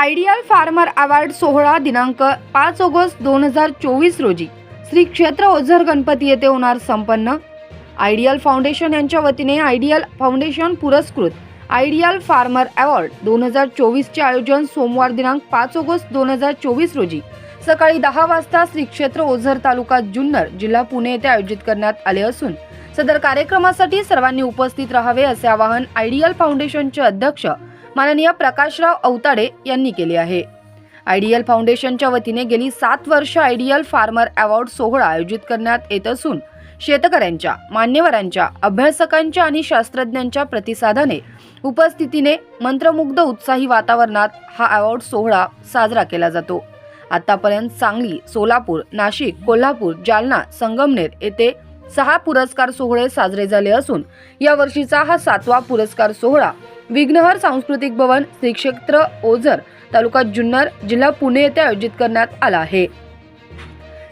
Ideal farmer award सोहळा दिनांक पाच ऑगस्ट दोन हजार चोवीस रोजी. श्री क्षेत्र ओझर गणपती येथे होणार संपन्न. आयडियल फाउंडेशन यांच्या वतीने आयडियल फाउंडेशन पुरस्कृत आयडियल फार्मर अवॉर्ड दोन हजार चोवीसचे आयोजन सोमवार दिनांक पाच ऑगस्ट दोन हजार चोवीस रोजी. सकाळी दहा वाजता श्री क्षेत्र ओझर तालुका जुन्नर जिल्हा पुणे येथे आयोजित करण्यात आले असून सदर कार्यक्रमासाठी सर्वांनी उपस्थित राहावे असे आवाहन आयडियल फाउंडेशनचे अध्यक्ष माननीय प्रकाशराव अवताडे यांनी केले आहे. आयडियल फाउंडेशनच्या वतीने गेली सात वर्ष आयडियल फार्मर अवॉर्ड सोहळा आयोजित करण्यात येत असून शेतकऱ्यांच्या मान्यवरांच्या अभ्यासकांच्या आणि शास्त्रज्ञांच्या प्रतिसादाने उपस्थितीने मंत्रमुग्ध उत्साही वातावरणात हा अवॉर्ड सोहळा साजरा केला जातो. आतापर्यंत सांगली सोलापूर नाशिक कोल्हापूर जालना संगमनेर येथे सहा पुरस्कार सोहळे साजरे झाले असून या वर्षीचा हा सातवा पुरस्कार सोहळा विघ्नहर सांस्कृतिक भवन श्री क्षेत्र ओझर तालुका जुन्नर जिल्हा पुणे येथे आयोजित करण्यात आला आहे.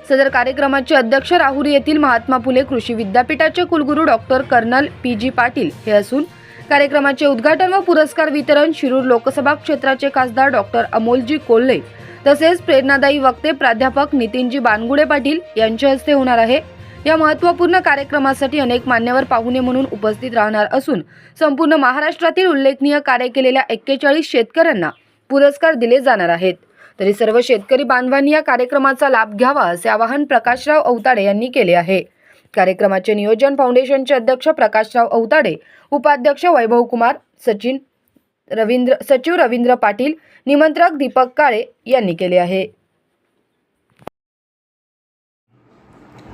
सदर कार्यक्रमाचे अध्यक्ष राहुरी येथील महात्मा फुले कृषी विद्यापीठाचे कुलगुरू doctor colonel P G Patil हे असून कार्यक्रमाचे उद्घाटन व पुरस्कार वितरण शिरूर लोकसभा क्षेत्राचे खासदार डॉक्टर अमोलजी कोल्हे तसेच प्रेरणादायी वक्ते प्राध्यापक नितीनजी बानगुडे पाटील यांच्या हस्ते होणार आहे. या महत्त्वपूर्ण कार्यक्रमासाठी अनेक मान्यवर पाहुणे म्हणून उपस्थित राहणार असून संपूर्ण महाराष्ट्रातील उल्लेखनीय कार्य केलेल्या एक्केचाळीस शेतकऱ्यांना पुरस्कार दिले जाणार आहेत. तरी सर्व शेतकरी बांधवांनी या कार्यक्रमाचा लाभ घ्यावा असे आवाहन प्रकाशराव अवताडे यांनी केले आहे. कार्यक्रमाचे नियोजन फाउंडेशनचे अध्यक्ष प्रकाशराव अवताडे उपाध्यक्ष वैभव कुमार सचिन रवींद्र सचिव रवींद्र पाटील निमंत्रक दीपक काळे यांनी केले आहे.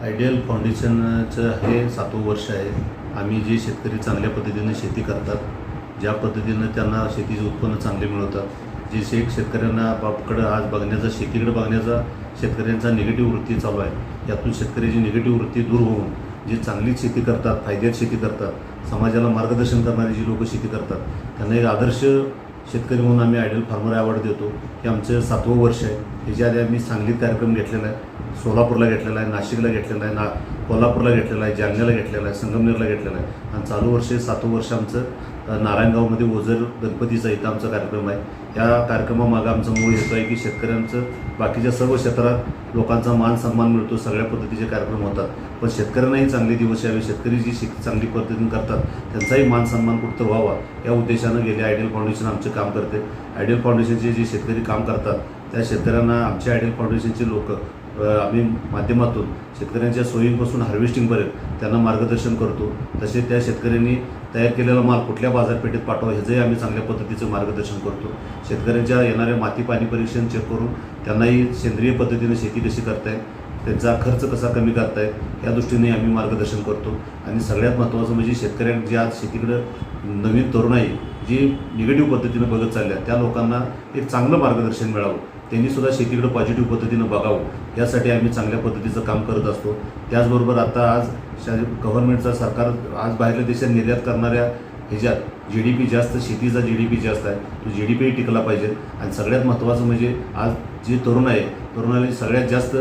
आयडियल फाउंडेशनचं हे सातवं वर्ष आहे. आम्ही जे शेतकरी चांगल्या पद्धतीनं शेती करतात ज्या पद्धतीनं त्यांना शेतीचे उत्पन्न चांगले मिळवतात जे शेत शेतकऱ्यांना बापकडं आज बघण्याचा शेतीकडे बघण्याचा शेतकऱ्यांचा निगेटिव्ह वृत्ती चालू आहे. यातून शेतकऱ्याची निगेटिव्ह वृत्ती दूर होऊन जे चांगली शेती करतात फायद्यात शेती करतात समाजाला मार्गदर्शन करणारी जी लोक शेती करतात त्यांना एक आदर्श शेतकरी म्हणून आम्ही आयडियल फार्मर अवॉर्ड देतो हे आमचं सातवं वर्ष आहे. ह्याच्या आधी आम्ही सांगलीत कार्यक्रम घेतलेला आहे सोलापूरला घेतलेला आहे नाशिकला घेतलेला आहे ना कोल्हापूरला घेतलेला आहे जालन्याला घेतलेला आहे संगमनेरला घेतलेला आहे. आणि चालू वर्ष सातवं वर्ष आमचं नारायणगावमध्ये ओझर गणपतीचा इथं आमचा कार्यक्रम आहे. या कार्यक्रमामागं आमचं मूळ हेतू आहे की शेतकऱ्यांचं बाकीच्या सर्व क्षेत्रात लोकांचा मान सन्मान मिळतो सगळ्या पद्धतीचे कार्यक्रम होतात. पण शेतकऱ्यांनाही चांगले दिवस यावे शेतकरी जी शे चांगली पद्धतीने करतात त्यांचाही मान सन्मान कुठं व्हावा? या उद्देशानं गेले आयडियल फाउंडेशन आमचे काम करते. आयडियल फाउंडेशनचे जे शेतकरी काम करतात त्या शेतकऱ्यांना आमच्या आयडियल फाउंडेशनचे लोक आम्ही माध्यमातून शेतकऱ्यांच्या सोयींपासून हार्वेस्टिंगपर्यंत त्यांना मार्गदर्शन करतो. तसे त्या शेतकऱ्यांनी तयार केलेला माल कुठल्या बाजारपेठेत पाठवा ह्याचंही आम्ही चांगल्या पद्धतीचं मार्गदर्शन करतो. शेतकऱ्यांच्या येणाऱ्या माती पाणी परीक्षण चेक करून त्यांनाही सेंद्रिय पद्धतीने शेती कशी करतायत त्यांचा खर्च कसा कमी करताय या दृष्टीने आम्ही मार्गदर्शन करतो. आणि सगळ्यात महत्त्वाचं म्हणजे शेतकऱ्यांना जे आज शेतीकडं नवीन तरुणाई जी निगेटिव्ह पद्धतीनं बघत चालल्या त्या लोकांना एक चांगलं मार्गदर्शन मिळावं. त्यांनी सुद्धा शेतीकडे पॉझिटिव्ह पद्धतीनं बघावं. यासाठी आम्ही चांगल्या पद्धतीचं काम करत असतो. त्याचबरोबर आता आज शा गव्हर्नमेंटचा सरकार आज बाहेरल्या देशात निर्यात करणाऱ्या ह्याच्यात जी डी पी जास्त शेतीचा जी डी पी जास्त आहे. तो जी डी पीही टिकला पाहिजे. आणि सगळ्यात महत्त्वाचं म्हणजे आज जे तरुण आहे तरुणाला सगळ्यात जास्त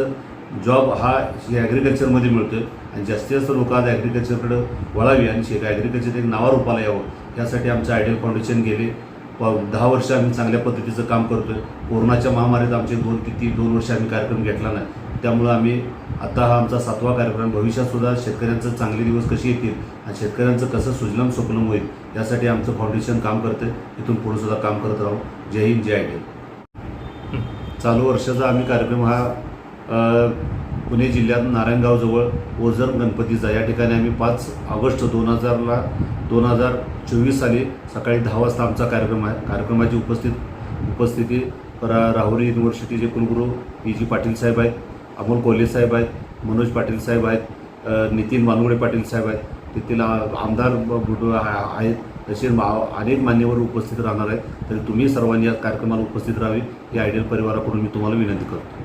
जॉब हा ॲग्रिकल्चरमध्ये मिळतो आहे आणि जास्तीत जास्त लोक आज ॲग्रिकल्चरकडं वळावी आणि शेती ॲग्रिकल्चर एक नावारूपाला यावं. यासाठी आमचं आयडियल फाउंडेशन गेले. दहा वर्ष आम्ही चांगल्या पद्धतीचं काम करतो आहे कोरोनाच्या महामारीत आमचे दोन किती दोन वर्ष आम्ही कार्यक्रम घेतला नाही. त्यामुळं आम्ही आता हा आमचा सातवा कार्यक्रम. भविष्यात सुद्धा शेतकऱ्यांचं चांगले दिवस कसे येतील आणि शेतकऱ्यांचं कसं सुजलम स्वप्नम होईल यासाठी आमचं फाउंडेशन काम करतं इथून पुढे सुद्धा काम करत राहू. जय हिंद जय आयडियल चालू वर्षाचा आम्ही कार्यक्रम हा पुणे जिल्ह्यात नारायणगावजवळ ओझर गणपतीचा या ठिकाणी आम्ही पाच ऑगस्ट दोन हजारला दोन हजार चोवीस साली सकाळी दहा वाजता आमचा कार्यक्रम आहे. कार्यक्रमाची उपस्थित उपस्थिती परा राहुरी युनिव्हर्सिटीचे कुलगुरू पी जी पाटील साहेब आहेत अमोल कोल्हे साहेब आहेत मनोज पाटील साहेब आहेत नितीन बानगुडे पाटील साहेब आहेत. तेथील आमदार आहेत. तसे मा- अनेक मान्यवर उपस्थित राहणार आहेत. तरी तुम्ही सर्वांनी या कार्यक्रमाला उपस्थित राहावी. या आयडियल परिवाराकडून मी तुम्हाला विनंती करतो.